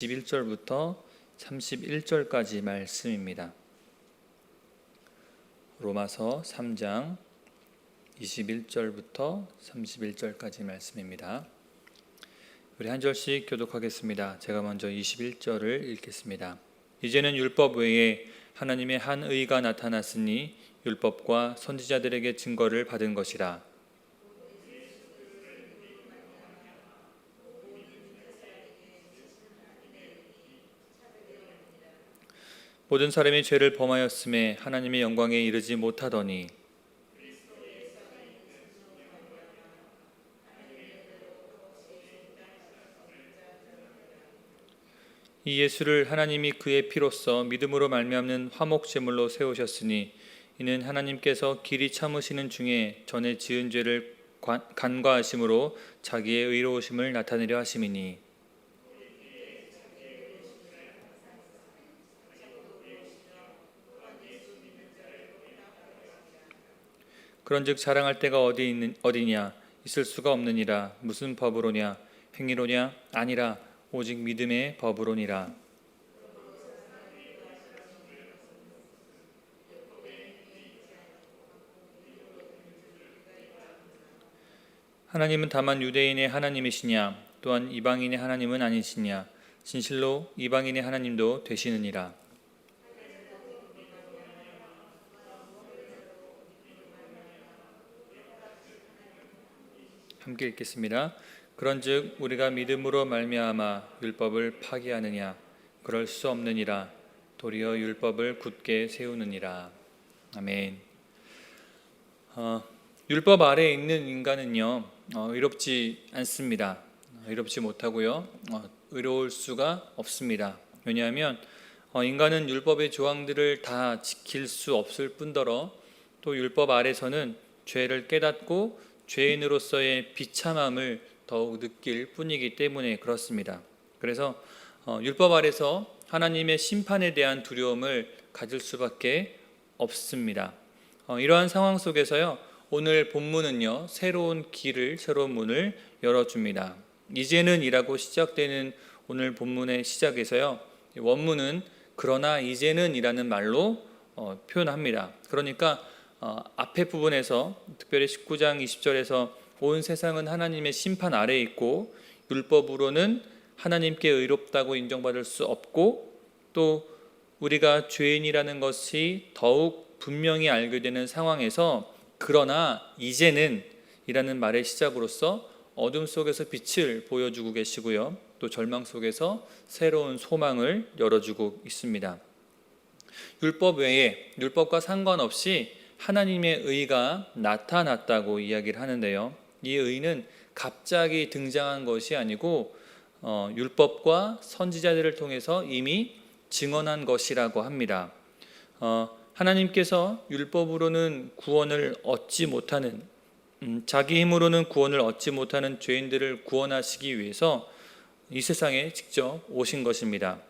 21절부터 31절까지 말씀입니다. 로마서 3장 21절부터 31절까지 말씀입니다. 우리 한 절씩 교독하겠습니다. 제가 먼저 21절을 읽겠습니다. 이제는 율법 외에 하나님의 한 의가 나타났으니 율법과 선지자들에게 증거를 받은 것이라. 모든 사람이 죄를 범하였음에 하나님의 영광에 이르지 못하더니 이 예수를 하나님이 그의 피로써 믿음으로 말미암는 화목 제물로 세우셨으니 이는 하나님께서 길이 참으시는 중에 전에 지은 죄를 관- 간과하심으로 자기의 의로우심을 나타내려 하심이니 그런즉 자랑할 때가 어디 있는 어디냐? 있을 수가 없느니라. 무슨 법으로냐? 행위로냐? 아니라 오직 믿음의 법으로니라. 하나님은 다만 유대인의 하나님이시냐? 또한 이방인의 하나님은 아니시냐? 진실로 이방인의 하나님도 되시느니라 함께 읽겠습니다. 그런즉 우리가 믿음으로 말미암아 율법을 파기하느냐 그럴 수 없느니라 도리어 율법을 굳게 세우느니라 아멘. 어, 율법 아래에 있는 인간은요 어, 의롭지 않습니다. 어, 의롭지 못하고요 어, 의로울 수가 없습니다. 왜냐하면 어, 인간은 율법의 조항들을 다 지킬 수 없을 뿐더러 또 율법 아래서는 죄를 깨닫고 죄인으로서의 비참함을 더욱 느낄 뿐이기 때문에 그렇습니다. 그래서 어, 율법 아래서 하나님의 심판에 대한 두려움을 가질 수밖에 없습니다. 어, 이러한 상황 속에서요 오늘 본문은요 새로운 길을 새로운 문을 열어줍니다. 이제는이라고 시작되는 오늘 본문의 시작에서요 원문은 그러나 이제는이라는 말로 어, 표현합니다. 그러니까 어, 앞에 부분에서 특별히 19장 20절에서 온 세상은 하나님의 심판 아래에 있고 율법으로는 하나님께 의롭다고 인정받을 수 없고 또 우리가 죄인이라는 것이 더욱 분명히 알게 되는 상황에서 그러나 이제는 이라는 말의 시작으로서 어둠 속에서 빛을 보여주고 계시고요. 또 절망 속에서 새로운 소망을 열어주고 있습니다. 율법 외에 율법과 상관없이 하나님의 의가 나타났다고 이야기를 하는데요. 이 의는 갑자기 등장한 것이 아니고 어, 율법과 선지자들을 통해서 이미 증언한 것이라고 합니다. 어, 하나님께서 율법으로는 구원을 얻지 못하는 음, 자기 힘으로는 구원을 얻지 못하는 죄인들을 구원하시기 위해서 이 세상에 직접 오신 것입니다.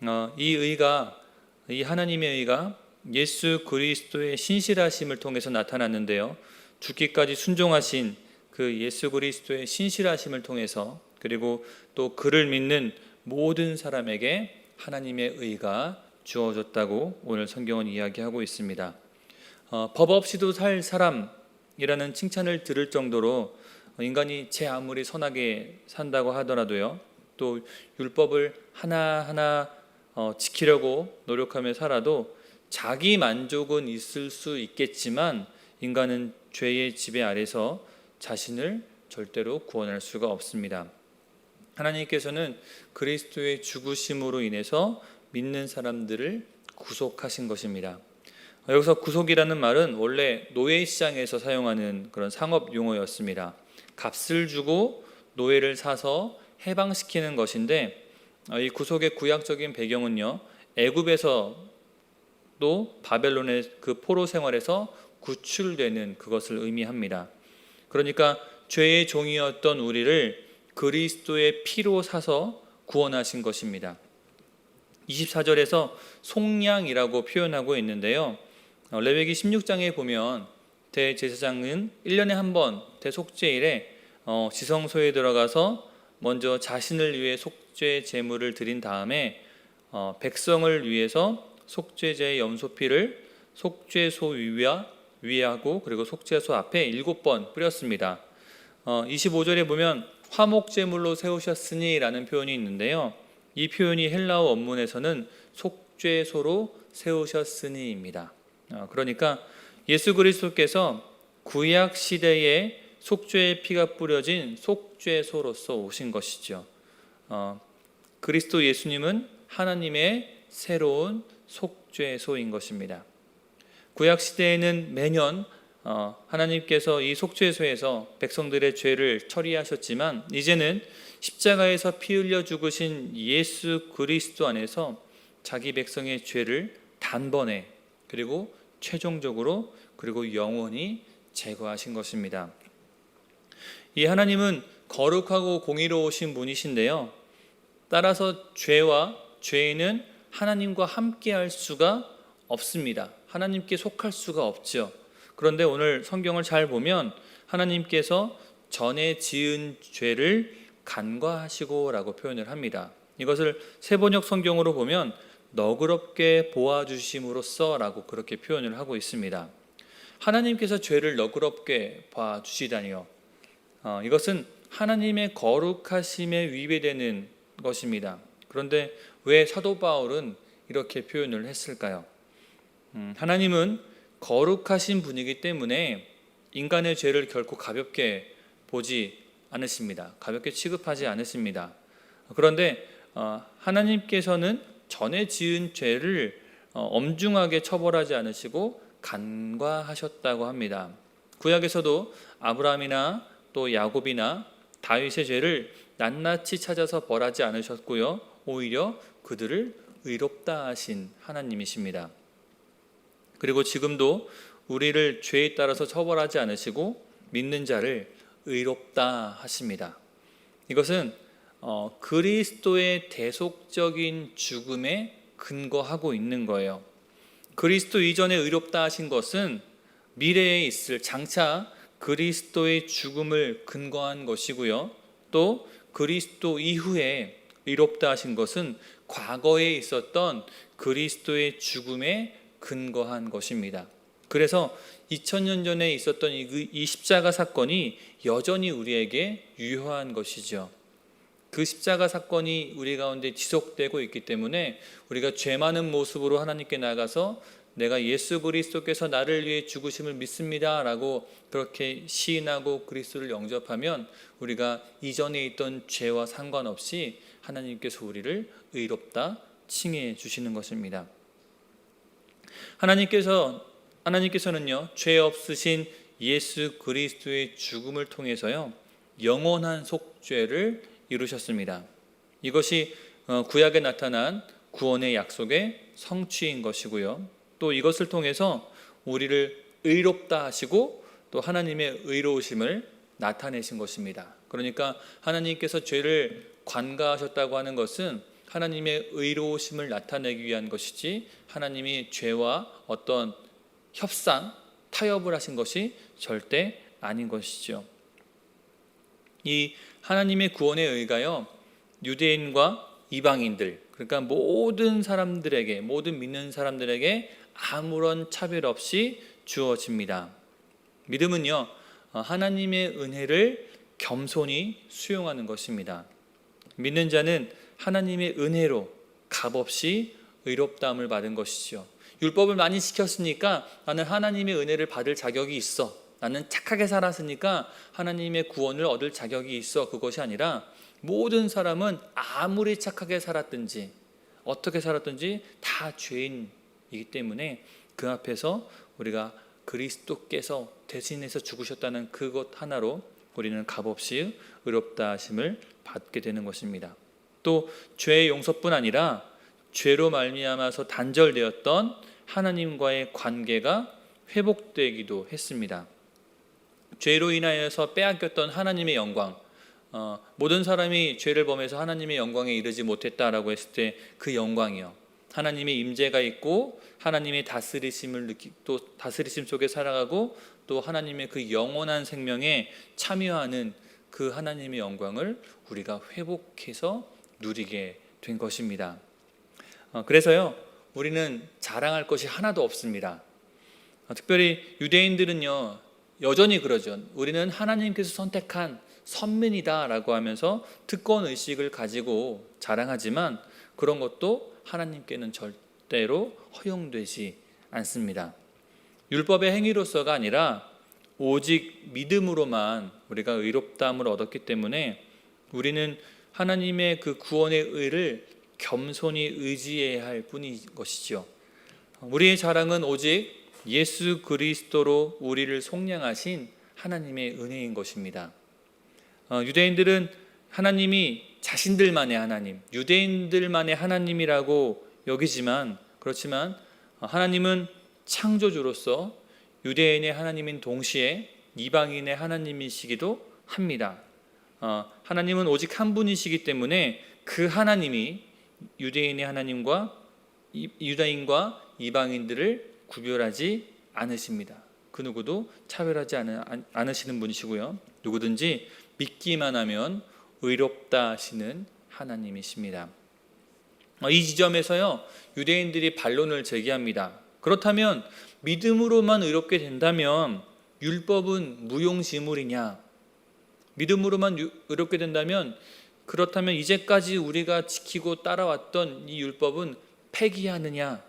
어, 이 의가 이 하나님의 의가 예수 그리스도의 신실하심을 통해서 나타났는데요. 죽기까지 순종하신 그 예수 그리스도의 신실하심을 통해서 그리고 또 그를 믿는 모든 사람에게 하나님의 의가 주어졌다고 오늘 성경은 이야기하고 있습니다. 어, 법 없이도 살 사람이라는 칭찬을 들을 정도로 인간이 제 아무리 선하게 산다고 하더라도요. 또 율법을 하나하나 어, 지키려고 노력하며 살아도 자기 만족은 있을 수 있겠지만 인간은 죄의 지배 아래서 자신을 절대로 구원할 수가 없습니다. 하나님께서는 그리스도의 죽으심으로 인해서 믿는 사람들을 구속하신 것입니다. 여기서 구속이라는 말은 원래 노예 시장에서 사용하는 그런 상업 용어였습니다. 값을 주고 노예를 사서 해방시키는 것인데 이 구속의 구약적인 배경은요. 애굽에서 또 바벨론의 그 포로 생활에서 구출되는 그것을 의미합니다. 그러니까 죄의 종이었던 우리를 그리스도의 피로 사서 구원하신 것입니다. 24절에서 속량이라고 표현하고 있는데요. 어, 레위기 16장에 보면 대제사장은 1년에 한 번 대속죄일에 어, 지성소에 들어가서 먼저 자신을 위해 속 속죄 제물을 드린 다음에 어, 백성을 위해서 속죄제의 염소피를 속죄소 위와 위에 하고 그리고 속죄소 앞에 일곱 번 뿌렸습니다. 어, 25절에 보면 화목제물로 세우셨으니라는 표현이 있는데요. 이 표현이 헬라어 원문에서는 속죄소로 세우셨으니입니다. 어, 그러니까 예수 그리스도께서 구약 시대에 속죄의 피가 뿌려진 속죄소로서 오신 것이죠. 어, 그리스도 예수님은 하나님의 새로운 속죄소인 것입니다. 구약 시대에는 매년 어, 하나님께서 이 속죄소에서 백성들의 죄를 처리하셨지만 이제는 십자가에서 피 흘려 죽으신 예수 그리스도 안에서 자기 백성의 죄를 단번에 그리고 최종적으로 그리고 영원히 제거하신 것입니다. 이 하나님은 거룩하고 공의로우신 분이신데요. 따라서 죄와 죄인은 하나님과 함께 할 수가 없습니다. 하나님께 속할 수가 없죠. 그런데 오늘 성경을 잘 보면 하나님께서 전에 지은 죄를 간과하시고라고 표현을 합니다. 이것을 세번역 성경으로 보면 너그럽게 보아 주심으로써라고 그렇게 표현을 하고 있습니다. 하나님께서 죄를 너그럽게 봐 주시다니요. 어, 이것은 하나님의 거룩하심에 위배되는 것입니다. 그런데 왜 사도 바울은 이렇게 표현을 했을까요? 음, 하나님은 거룩하신 분이기 때문에 인간의 죄를 결코 가볍게 보지 않으십니다. 가볍게 취급하지 않으십니다. 그런데 어, 하나님께서는 전에 지은 죄를 어, 엄중하게 처벌하지 않으시고 간과하셨다고 합니다. 구약에서도 아브라함이나 또 야곱이나 다윗의 죄를 낱낱이 찾아서 벌하지 않으셨고요. 오히려 그들을 의롭다 하신 하나님이십니다. 그리고 지금도 우리를 죄에 따라서 처벌하지 않으시고 믿는 자를 의롭다 하십니다. 이것은 어, 그리스도의 대속적인 죽음에 근거하고 있는 거예요. 그리스도 이전에 의롭다 하신 것은 미래에 있을 장차 그리스도의 죽음을 근거한 것이고요. 또 그리스도 이후에 의롭다 하신 것은 과거에 있었던 그리스도의 죽음에 근거한 것입니다. 그래서 2000년 전에 있었던 이 십자가 사건이 여전히 우리에게 유효한 것이죠. 그 십자가 사건이 우리 가운데 지속되고 있기 때문에 우리가 죄 많은 모습으로 하나님께 나가서 내가 예수 그리스도께서 나를 위해 죽으심을 믿습니다라고 그렇게 시인하고 그리스도를 영접하면 우리가 이전에 있던 죄와 상관없이 하나님께서 우리를 의롭다 칭해 주시는 것입니다. 하나님께서 하나님께서는요 죄 없으신 예수 그리스도의 죽음을 통해서요 영원한 속죄를 이루셨습니다. 이것이 어, 구약에 나타난 구원의 약속의 성취인 것이고요. 또 이것을 통해서 우리를 의롭다 하시고 또 하나님의 의로우심을 나타내신 것입니다. 그러니까 하나님께서 죄를 관가하셨다고 하는 것은 하나님의 의로우심을 나타내기 위한 것이지 하나님이 죄와 어떤 협상, 타협을 하신 것이 절대 아닌 것이죠. 이 하나님의 구원의 의가요, 유대인과 이방인들, 그러니까 모든 사람들에게, 모든 믿는 사람들에게 아무런 차별 없이 주어집니다. 믿음은요, 하나님의 은혜를 겸손히 수용하는 것입니다. 믿는 자는 하나님의 은혜로 값없이 의롭다함을 받은 것이죠. 율법을 많이 지켰으니까 나는 하나님의 은혜를 받을 자격이 있어. 나는 착하게 살았으니까 하나님의 구원을 얻을 자격이 있어. 그것이 아니라 모든 사람은 아무리 착하게 살았든지 어떻게 살았든지 다 죄인이기 때문에 그 앞에서 우리가 그리스도께서 대신해서 죽으셨다는 그것 하나로 우리는 값없이 의롭다 하심을 받게 되는 것입니다. 또 죄의 용서뿐 아니라 죄로 말미암아서 단절되었던 하나님과의 관계가 회복되기도 했습니다. 죄로 인하여서 빼앗겼던 하나님의 영광, 어, 모든 사람이 죄를 범해서 하나님의 영광에 이르지 못했다라고 했을 때 그 영광이요. 하나님의 임재가 있고 하나님의 다스리심을 느끼 또 다스리심 속에 살아가고 또 하나님의 그 영원한 생명에 참여하는 그 하나님의 영광을 우리가 회복해서 누리게 된 것입니다. 어, 그래서요, 우리는 자랑할 것이 하나도 없습니다. 어, 특별히 유대인들은요, 여전히 그러죠. 우리는 하나님께서 선택한 선민이다라고 하면서 특권 의식을 가지고 자랑하지만 그런 것도 하나님께는 절대로 허용되지 않습니다. 율법의 행위로서가 아니라 오직 믿음으로만 우리가 의롭다함을 얻었기 때문에 우리는 하나님의 그 구원의 의를 겸손히 의지해야 할 뿐인 것이죠. 우리의 자랑은 오직 예수 그리스도로 우리를 속량하신 하나님의 은혜인 것입니다. 어, 유대인들은 하나님이 자신들만의 하나님, 유대인들만의 하나님이라고 여기지만 그렇지만 어, 하나님은 창조주로서 유대인의 하나님인 동시에 이방인의 하나님이시기도 합니다. 어, 하나님은 오직 한 분이시기 때문에 그 하나님이 유대인의 하나님과 유다인과 이방인들을 구별하지 않으십니다. 그 누구도 차별하지 않으 시는 분이시고요. 누구든지 믿기만 하면 의롭다 하시는 하나님이십니다. 어, 이 지점에서요 유대인들이 반론을 제기합니다. 그렇다면 믿음으로만 의롭게 된다면 율법은 무용지물이냐? 믿음으로만 의롭게 된다면 그렇다면 이제까지 우리가 지키고 따라왔던 이 율법은 폐기하느냐?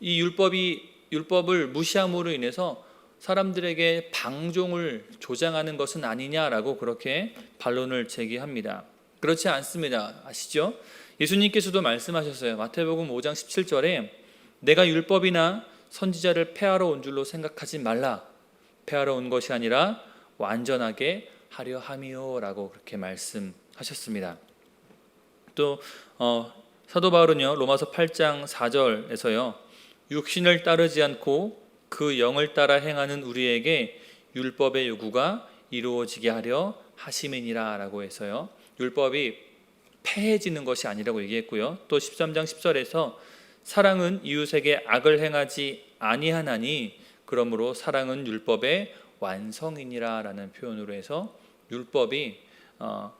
이 율법이 율법을 무시함으로 인해서 사람들에게 방종을 조장하는 것은 아니냐라고 그렇게 반론을 제기합니다. 그렇지 않습니다. 아시죠? 예수님께서도 말씀하셨어요. 마태복음 5장 17절에 내가 율법이나 선지자를 폐하러 온 줄로 생각하지 말라. 폐하러 온 것이 아니라 완전하게 하려 함이요라고 그렇게 말씀하셨습니다. 또 어, 사도 바울은요 로마서 8장 4절에서요 육신을 따르지 않고 그 영을 따라 행하는 우리에게 율법의 요구가 이루어지게 하려 하심이니라라고 해서요 율법이 폐해지는 것이 아니라고 얘기했고요 또 13장 10절에서 사랑은 이웃에게 악을 행하지 아니하나니 그러므로 사랑은 율법의 완성이니라라는 표현으로 해서 율법이 어,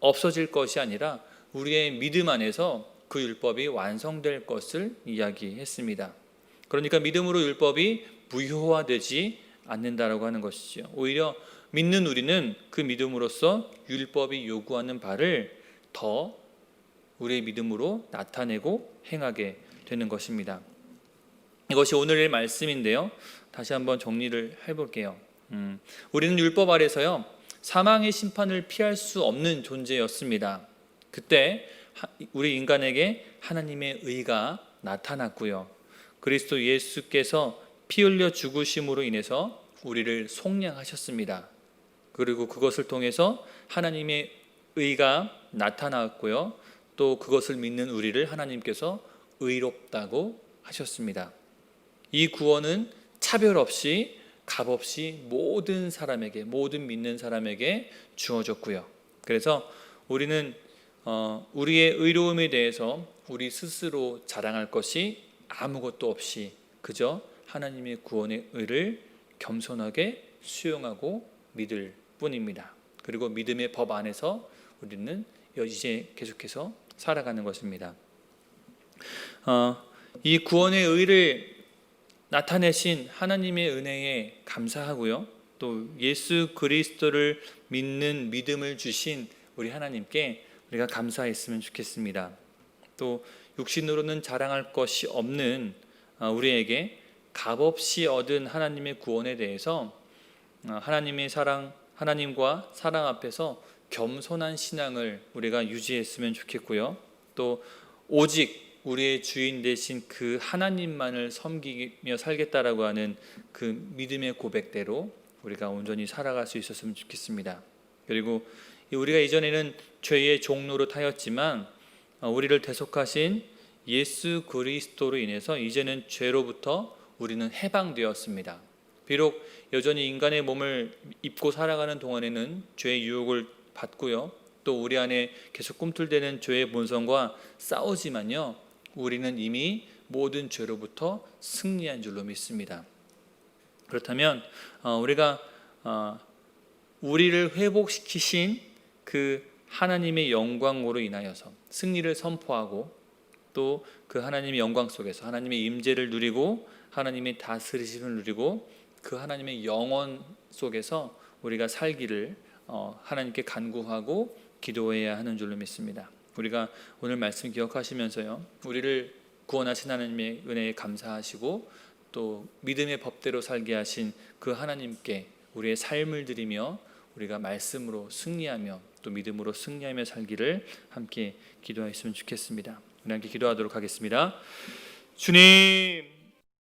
없어질 것이 아니라 우리의 믿음 안에서 그 율법이 완성될 것을 이야기했습니다. 그러니까 믿음으로 율법이 무효화되지 않는다라고 하는 것이죠. 오히려 믿는 우리는 그 믿음으로써 율법이 요구하는 바를 더 우리의 믿음으로 나타내고 행하게 되는 것입니다. 이것이 오늘의 말씀인데요. 다시 한번 정리를 해볼게요. 음, 우리는 율법 아래서요 사망의 심판을 피할 수 없는 존재였습니다. 그때 우리 인간에게 하나님의 의가 나타났고요. 그리스도 예수께서 피 흘려 죽으심으로 인해서 우리를 속량하셨습니다. 그리고 그것을 통해서 하나님의 의가 나타났고요. 또 그것을 믿는 우리를 하나님께서 의롭다고 하셨습니다. 이 구원은 차별 없이 값 없이 모든 사람에게 모든 믿는 사람에게 주어졌고요. 그래서 우리는 어, 우리의 의로움에 대해서 우리 스스로 자랑할 것이 아무것도 없이 그저 하나님의 구원의 의를 겸손하게 수용하고 믿을 뿐입니다. 그리고 믿음의 법 안에서 우리는 이제 계속해서 살아가는 것입니다. 어, 이 구원의 의를 나타내신 하나님의 은혜에 감사하고요. 또 예수 그리스도를 믿는 믿음을 주신 우리 하나님께 우리가 감사했으면 좋겠습니다. 또 육신으로는 자랑할 것이 없는 어, 우리에게 값없이 얻은 하나님의 구원에 대해서 어, 하나님의 사랑, 하나님과 사랑 앞에서 겸손한 신앙을 우리가 유지했으면 좋겠고요. 또 오직 우리의 주인 되신 그 하나님만을 섬기며 살겠다라고 하는 그 믿음의 고백대로 우리가 온전히 살아갈 수 있었으면 좋겠습니다. 그리고 우리가 이전에는 죄의 종로로 타였지만 어, 우리를 대속하신 예수 그리스도로 인해서 이제는 죄로부터 우리는 해방되었습니다. 비록 여전히 인간의 몸을 입고 살아가는 동안에는 죄의 유혹을 받고요. 또 우리 안에 계속 꿈틀대는 죄의 본성과 싸우지만요. 우리는 이미 모든 죄로부터 승리한 줄로 믿습니다. 그렇다면 어, 우리가 어, 우리를 회복시키신 그 하나님의 영광으로 인하여서 승리를 선포하고 또 그 하나님의 영광 속에서 하나님의 임재를 누리고 하나님의 다스리심을 누리고 그 하나님의 영원 속에서 우리가 살기를 어, 하나님께 간구하고 기도해야 하는 줄로 믿습니다. 우리가 오늘 말씀 기억하시면서요. 우리를 구원하신 하나님의 은혜에 감사하시고 또 믿음의 법대로 살게 하신 그 하나님께 우리의 삶을 드리며 우리가 말씀으로 승리하며 또 믿음으로 승리하며 살기를 함께 기도하였으면 좋겠습니다. 함께 기도하도록 하겠습니다. 주님